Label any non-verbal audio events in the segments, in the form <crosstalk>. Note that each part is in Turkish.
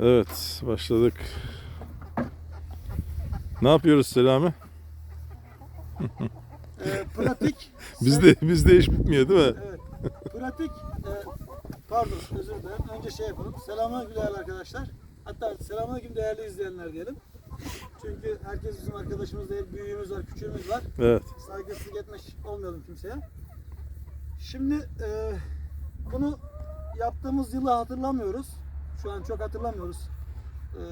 Evet başladık. Ne yapıyoruz Selami? Ee, pratik. <laughs> Bizde bizde iş bitmiyor değil mi? Evet. Pratik. e, pardon özür dilerim. Önce şey yapalım. Selamünaleyküm değerli arkadaşlar. Hatta selamünaleyküm değerli izleyenler diyelim. Çünkü herkes bizim arkadaşımız değil. Büyüğümüz var, küçüğümüz var. Evet. Saygısızlık etmiş olmayalım kimseye. Şimdi e, bunu yaptığımız yılı hatırlamıyoruz. Şu an çok hatırlamıyoruz. E,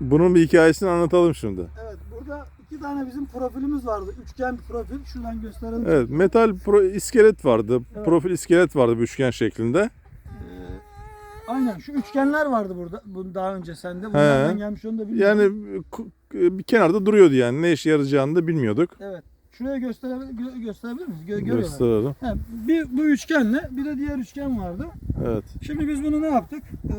Bunun bir hikayesini anlatalım şimdi. evet burada iki tane bizim profilimiz vardı. Üçgen bir profil. Şuradan gösterelim. Evet metal pro iskelet vardı. Evet. Profil iskelet vardı bir üçgen şeklinde. Ee, aynen şu üçgenler vardı burada bu daha önce sende. Bu nereden gelmiş onu da bilmiyorum. Yani ku- bir kenarda duruyordu yani. Ne işe yarayacağını da bilmiyorduk. evet. Şuraya gösterebilir, gö- gösterebilir miyiz? Gö- görüyorlar. Gösterelim. He, bir bu üçgenle bir de diğer üçgen vardı. Evet. Şimdi biz bunu ne yaptık? Ee,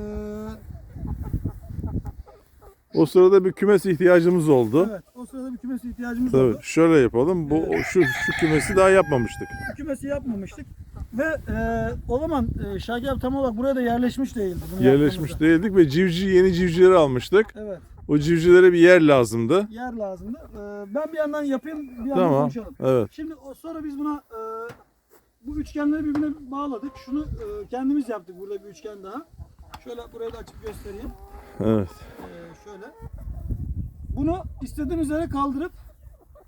O sırada bir kümes ihtiyacımız oldu. evet. O sırada bir kümes ihtiyacımız Tabii oldu. şöyle yapalım. Bu Evet. şu şu kümesi daha yapmamıştık. Bu kümesi yapmamıştık. Ve e, o zaman e, Şakir abi tam olarak buraya da yerleşmiş değildi. bunu Yerleşmiş değildik ve civciv yeni civcivleri almıştık. Evet. O civcivlere bir yer lazımdı. Yer lazımdı. Ee, ben bir yandan yapayım, bir yandan Tamam. konuşalım. Evet. Şimdi o sonra biz buna e, bu üçgenleri birbirine bağladık. Şunu e, kendimiz yaptık burada bir üçgen daha. Şöyle burayı da açıp göstereyim. Evet. E, şöyle. Bunu istediğimiz yere kaldırıp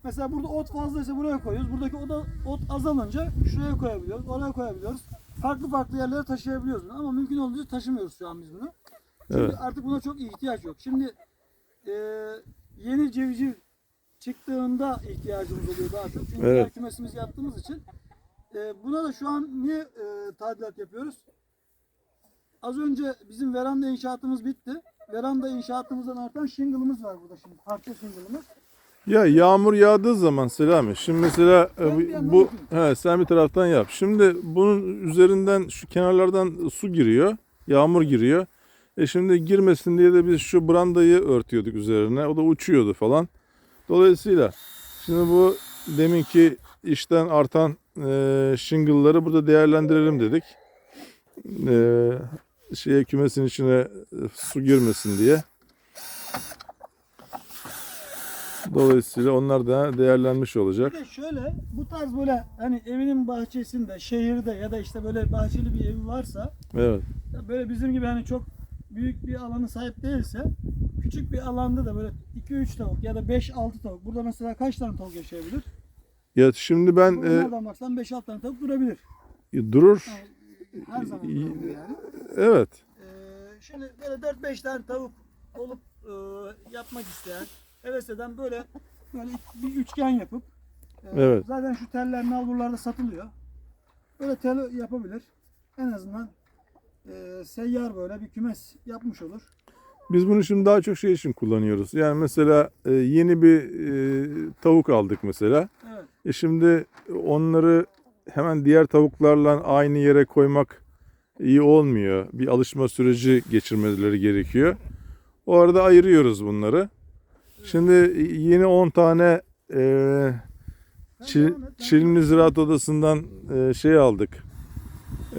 mesela burada ot fazlaysa buraya koyuyoruz. Buradaki oda, ot azalınca şuraya koyabiliyoruz, oraya koyabiliyoruz. Farklı farklı yerlere taşıyabiliyoruz bunu ama mümkün olduğunca taşımıyoruz şu an biz bunu. Çünkü Evet. artık buna çok ihtiyaç yok. Şimdi e, yeni civciv çıktığında ihtiyacımız oluyor daha çok. Çünkü Evet. diğer kümesimizi yaptığımız için. E, buna da şu an niye e, tadilat yapıyoruz? Az önce bizim veranda inşaatımız bitti. Veranda inşaatımızdan artan shingle'ımız var burada şimdi. Parça shingle'ımız. Ya yağmur yağdığı zaman Selami. Şimdi mesela e, bu, he, sen bir taraftan yap. Şimdi bunun üzerinden şu kenarlardan su giriyor. Yağmur giriyor. E şimdi girmesin diye de biz şu brandayı örtüyorduk üzerine. O da uçuyordu falan. Dolayısıyla şimdi bu deminki işten artan e, shingle'ları burada değerlendirelim dedik. E, şeye kümesin içine su girmesin diye. Dolayısıyla onlar da değerlenmiş olacak. Bir de şöyle bu tarz böyle hani evinin bahçesinde, şehirde ya da işte böyle bahçeli bir evi varsa Evet. Böyle bizim gibi hani çok büyük bir alanı sahip değilse küçük bir alanda da böyle 2-3 tavuk ya da 5-6 tavuk. Burada mesela kaç tane tavuk yaşayabilir? Ya şimdi ben e, Bunlardan baksan 5-6 tane tavuk durabilir. durur. Yani her zaman durabilir yani. Evet. Ee, şimdi böyle 4-5 tane tavuk olup e, yapmak isteyen heves eden böyle böyle bir üçgen yapıp e, Evet. zaten şu teller nalburlarda satılıyor. Böyle tel yapabilir. En azından e, seyyar böyle bir kümes yapmış olur. Biz bunu şimdi daha çok şey için kullanıyoruz. Yani mesela e, yeni bir e, tavuk aldık mesela. Evet. E şimdi onları hemen diğer tavuklarla aynı yere koymak iyi olmuyor. Bir alışma süreci geçirmeleri gerekiyor. O arada ayırıyoruz bunları. Şimdi yeni 10 tane e, Çil, Çilimli Ziraat Odası'ndan e, şey aldık.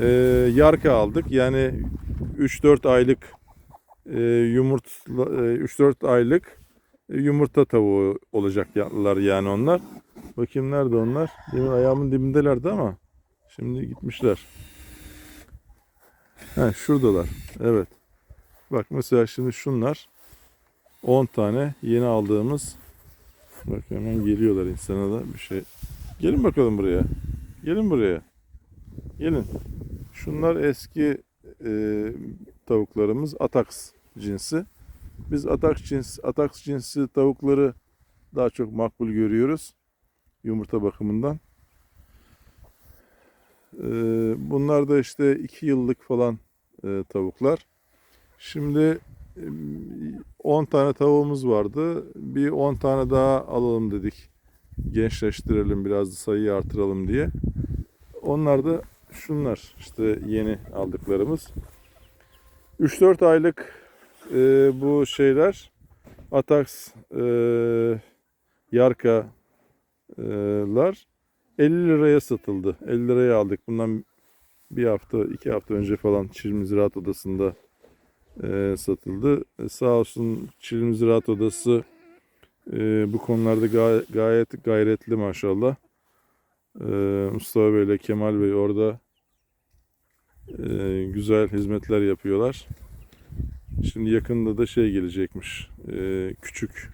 E, yarka aldık. Yani 3-4 aylık e, yumurtla e, 3-4 aylık e, yumurta tavuğu olacaklar yani onlar. Bakayım nerede onlar? Demin ayağımın dibindelerdi ama şimdi gitmişler. He, şuradalar. Evet. Bak mesela şimdi şunlar 10 tane yeni aldığımız Bak hemen geliyorlar insana da bir şey. Gelin bakalım buraya. Gelin buraya. Gelin. Şunlar eski e, tavuklarımız Atax cinsi. Biz Atax cins Atax cinsi tavukları daha çok makbul görüyoruz yumurta bakımından. E, bunlar da işte 2 yıllık falan e, tavuklar. Şimdi e, 10 tane tavuğumuz vardı. Bir 10 tane daha alalım dedik. Gençleştirelim biraz da sayıyı artıralım diye. Onlar da şunlar işte yeni aldıklarımız. 3-4 aylık e, bu şeyler Atax e, Yarkalar 50 liraya satıldı. 50 liraya aldık. Bundan bir hafta, iki hafta önce falan Çirmi Ziraat Odası'nda e, satıldı. E, sağ olsun Çilim Ziraat Odası e, bu konularda gay- gayet gayretli maşallah. E, Mustafa Bey ile Kemal Bey orada e, güzel hizmetler yapıyorlar. Şimdi yakında da şey gelecekmiş. e, küçük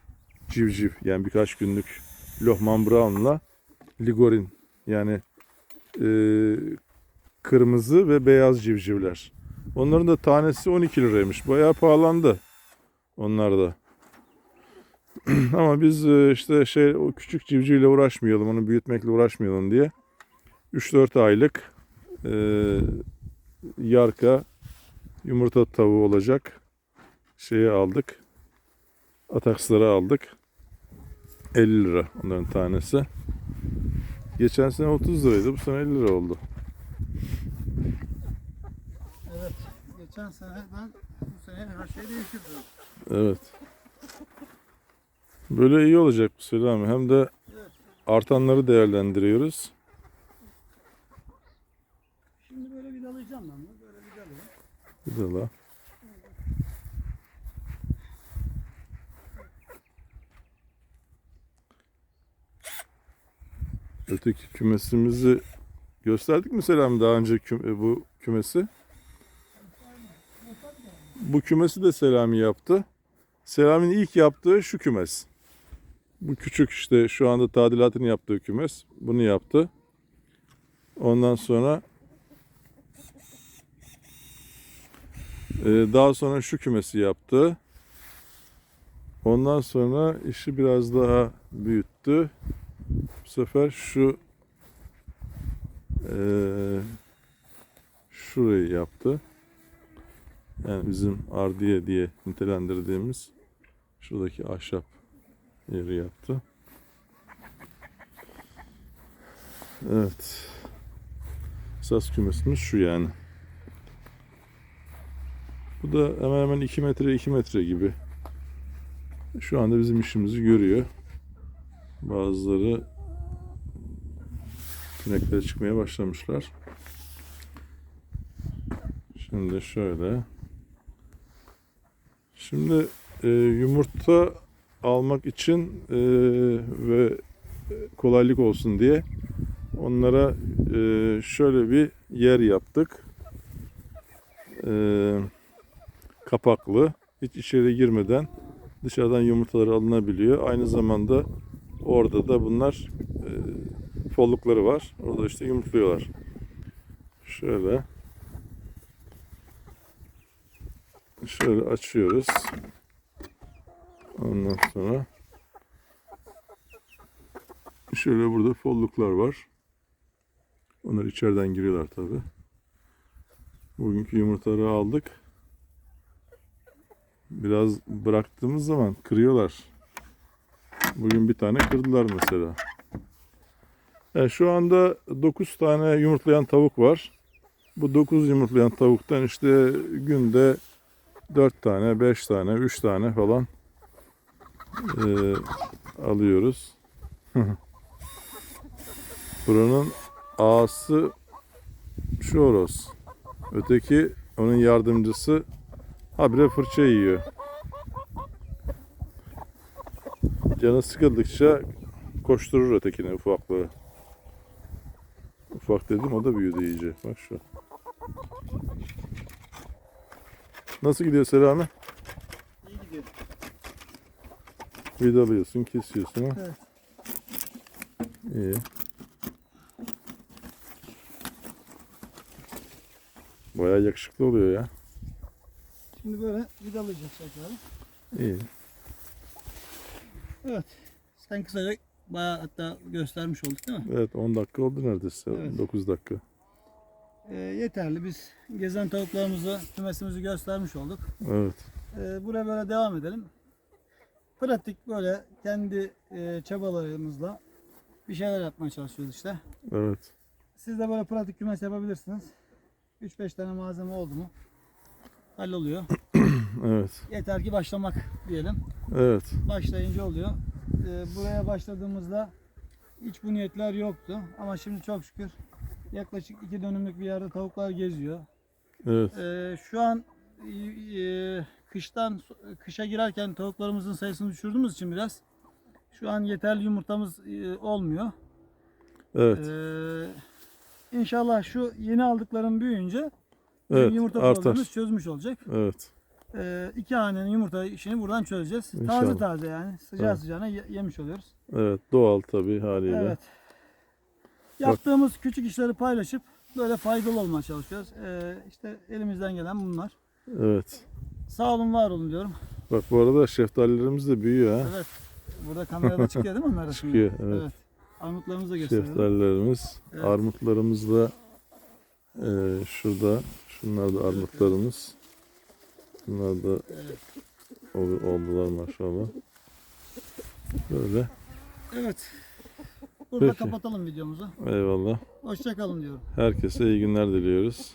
civciv yani birkaç günlük Lohman Brown'la Ligorin yani e, kırmızı ve beyaz civcivler. Onların da tanesi 12 liraymış. Bayağı pahalandı. Onlar da. <clears throat> Ama biz e, işte şey o küçük civcivle uğraşmayalım, onu büyütmekle uğraşmayalım diye 3-4 aylık e, yarka yumurta tavuğu olacak şeyi aldık. Ataksları aldık. 50 lira onların tanesi. Geçen sene 30 liraydı. Bu sene 50 lira oldu. Evet. Geçen seneden bu sene her şey değişir. Evet. Böyle iyi olacak bu Selami. Hem de artanları değerlendiriyoruz. Şimdi böyle vidalayacağım ben bunu. Böyle vidalayayım. Güzel ha. Öteki kümesimizi gösterdik mi Selami daha önce küm- bu kümesi? Bu kümesi de Selami yaptı. Selami'nin ilk yaptığı şu kümes. Bu küçük işte şu anda tadilatını yaptığı kümes. Bunu yaptı. Ondan sonra Ee, daha sonra şu kümesi yaptı. Ondan sonra işi biraz daha büyüttü. Bu sefer şu eee, şurayı yaptı. Yani bizim ardiye diye nitelendirdiğimiz şuradaki ahşap yeri yaptı. Evet. Esas kümesimiz şu yani. Bu da hemen hemen 2 metre 2 metre gibi. Şu anda bizim işimizi görüyor. Bazıları sineklere çıkmaya başlamışlar. Şimdi şöyle. Şimdi e, yumurta almak için e, ve kolaylık olsun diye onlara e, şöyle bir yer yaptık. Eee kapaklı. Hiç içeri girmeden dışarıdan yumurtaları alınabiliyor. Aynı zamanda orada da bunlar e, follukları var. Orada işte yumurtluyorlar. Şöyle şöyle açıyoruz. Ondan sonra şöyle burada folluklar var. Onlar içeriden giriyorlar tabi. Bugünkü yumurtaları aldık biraz bıraktığımız zaman kırıyorlar. Bugün bir tane kırdılar mesela. Yani şu anda 9 tane yumurtlayan tavuk var. Bu 9 yumurtlayan tavuktan işte günde 4 tane, 5 tane, 3 tane falan eee, alıyoruz. Buranın ağası şu horoz. Öteki onun yardımcısı habire fırça yiyor. Canı sıkıldıkça koşturur ötekine ufaklığı. Ufak dedim o da büyüdü iyice. Bak şu. Nasıl gidiyor Selami? İyi gidiyor. Vidalıyorsun, kesiyorsun ha? Evet. İyi. Bayağı yakışıklı oluyor ya. Şimdi böyle vidalayacağız tekrar. İyi. Evet. Sen kısaca bayağı hatta göstermiş olduk değil mi? Evet 10 dakika oldu neredeyse. Evet. 9 dakika. Ee, yeterli. Biz gezen tavuklarımızı, kümesimizi göstermiş olduk. Evet. Ee, buraya böyle devam edelim. Pratik böyle kendi e, çabalarımızla bir şeyler yapmaya çalışıyoruz işte. Evet. Siz de böyle pratik kümes yapabilirsiniz. 3-5 tane malzeme oldu mu halloluyor. <clears throat> Evet. Yeter ki başlamak diyelim. Evet. Başlayınca oluyor. Ee, buraya başladığımızda hiç bu niyetler yoktu. Ama şimdi çok şükür yaklaşık iki dönümlük bir yerde tavuklar geziyor. Evet. Ee, şu an e, e, kıştan kışa girerken tavuklarımızın sayısını düşürdüğümüz için biraz şu an yeterli yumurtamız e, olmuyor. Evet. Ee, inşallah şu yeni aldıklarım büyüyünce Evet. yumurta problemimiz çözmüş olacak. Evet. Ee, iki hanenin yumurta işini buradan çözeceğiz. İnşallah. Taze taze yani sıcağı Evet. sıcağına ye- yemiş oluyoruz. Evet. Doğal tabii haliyle. Evet. Yaptığımız küçük işleri paylaşıp böyle faydalı olmaya çalışıyoruz. Ee, işte elimizden gelen bunlar. Evet. Sağ olun var olun diyorum. Bak bu arada şeftalilerimiz de büyüyor ha. Evet. Burada kamerada çıkıyor değil mi onlar? <laughs> Çıkıyor, evet. Armutlarımızı da gösteriyorum. Şeftalilerimiz, Evet. armutlarımız da eee, şurada. Şunlar da armutlarımız. Bunlar da Evet. ol- oldular maşallah. Böyle. Evet. Burada Peki. kapatalım videomuzu. Eyvallah. Hoşçakalın diyorum. Herkese iyi günler diliyoruz.